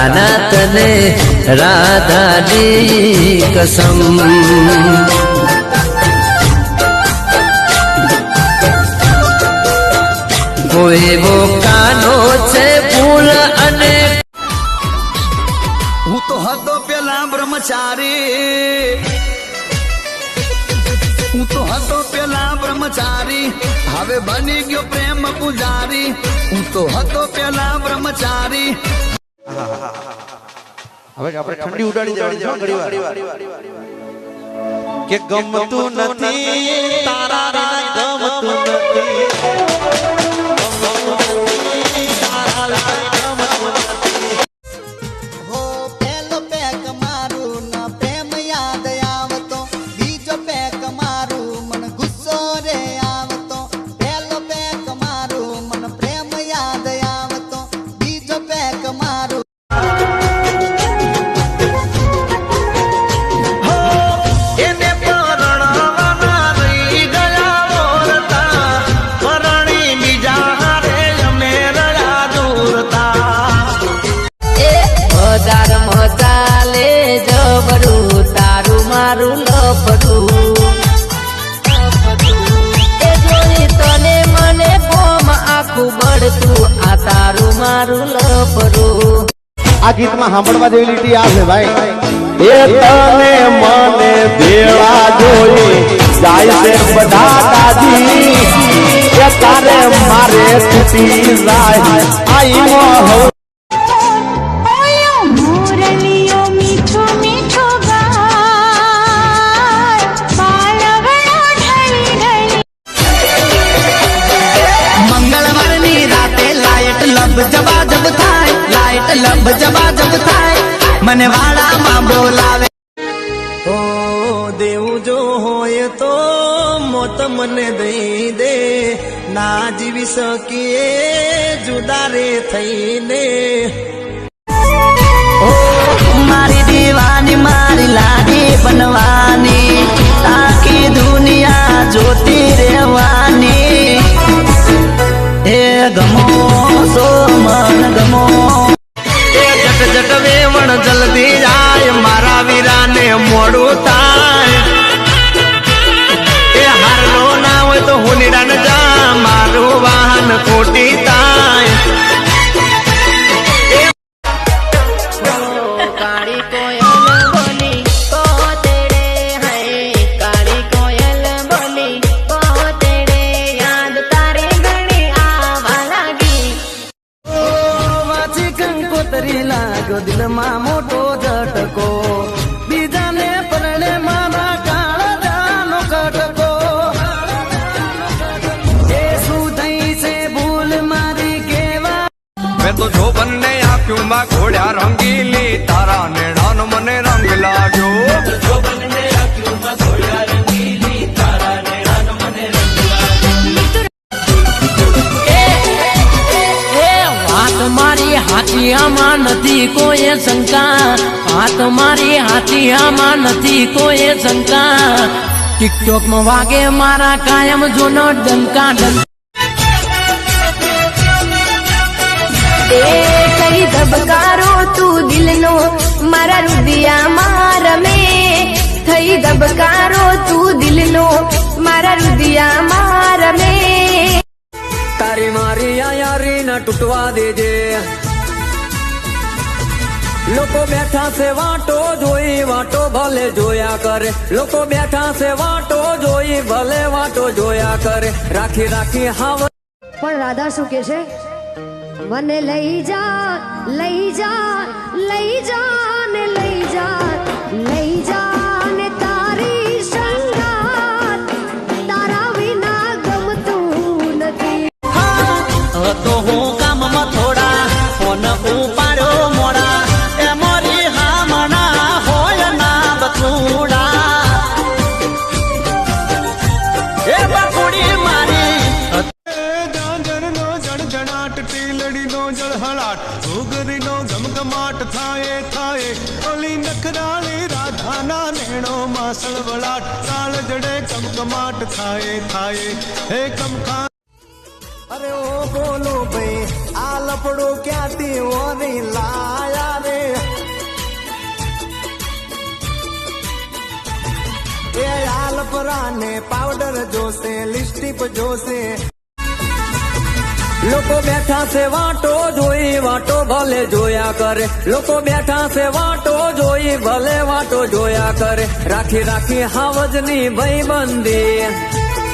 કાના તને રાધાની કસમ એવો કાનો છે ફૂલ અને હું તો હતો પેલા બ્રહ્મચારી. હું તો હતો પેલા બ્રહ્મચારી. હવે બની ગયો પ્રેમ પૂજારી. હું તો હતો પેલા બ્રહ્મચારી. હવે આપણે ઠંડી ઉડાડી દેવાની છે ઘણી વાર. કે ગમતું નથી તારા ગમતું ગીતમાં સાંભળવા જેવી લીટી આ છે ભાઈ. એ તને મને દેવા જોઈ જાય છે બધા દાદી. એ તારે મારે તૂટી જાય. આઈ મોહ ઓયો લબ જબા જબ થાય. મને વાળામાં બોલાવે. ઓ દેવું જો હોય તો મોત મને દઈ દે. ના જીવી શકીએ જુદા રે થઈને. મારી દીવાની મારી લાડી બનવાની. આખી દુનિયા જોતી ખોટી થાય મેં બંને આપ્યું માં ઘોડ્યા રંગીલી તારા નેણાનો મને રંગ લાગ્યો. મારી હાથિયામાં નથી કોઈ શંકા. વાત મારી હાથિયામાં નથી કોઈ શંકા. ટિકટોકમાં વાગે મારા કાયમ જૂનો ડંકા ડંકા. એ કઈ ધબકારો તું દિલનો? મારા રુદિયામાં રમે. થઈ ધબકારો તું દિલનો? મારા રુદિયામાં રમે. તારી મારી યારી ના તૂટવા દેજે. લોકો બેઠા છે વાટો જોઈ વાટો ભલે જોયા કરે. લોકો બેઠા છે વાટો જોઈ ભલે વાટો જોયા કરે. રાખી રાખી હાવ પણ રાધા શું કે છે? મને લઈ જા લઈ જા લઈ જા ને લઈ જા લઈ જા. ટીલડીનો જળહળાટ ઘૂઘરીનો ગમગમાટ થાય થાય ઓલી નખરાળી રાધાના નેણોમાં સળવળાટ, તાળ જડે કમકમાટ થાય થાય. હે કમખા અરે ઓ બોલો ભાઈ, આ લપડો ક્યાંથી ઓની લાયા રે? એ આલપરાને પાવડર જોશે લિપસ્ટિક જોશે. લોકો બેઠા છે વાટો જોઈ વાટો ભલે જોયા કરે લોકો બેઠા છે વાટો જોઈ ભલે વાટો જોયા કરે રાખી રાખી હાવજની ભાઈબંધી